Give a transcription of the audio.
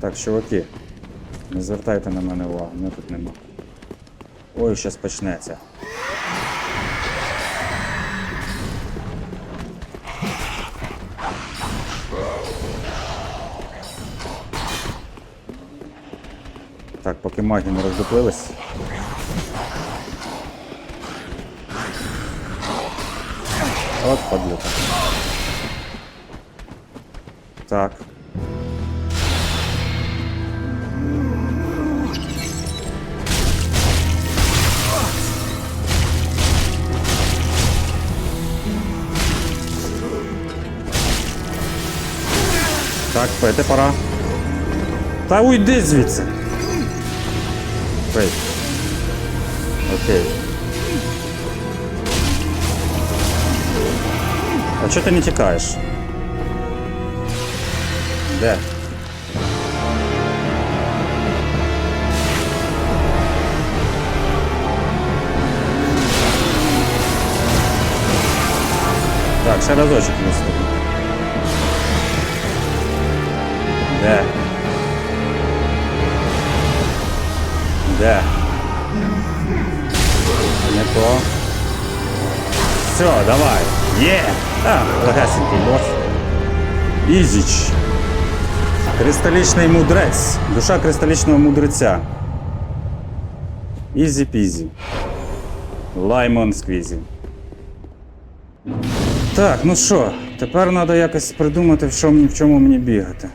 Так, чуваки, не звертайте на мене увагу, мене тут нема. Ой, щас почнеться. Так, поки маги не роздуплились. От подлюка. Так. Так, пити пора. Та уйди звідси. Пей. Окей. А чого ти не тікаєш? Де? Так, ще разочок наступний. Де? Не то. Все, давай. Є! А, легесенький бос. Ізіч. Кристалічний мудрець. Душа кристалічного мудреця. Ізі пізі. Лаймон сквізі. Так, ну що, тепер треба якось придумати, в чому, в чому мені бігати.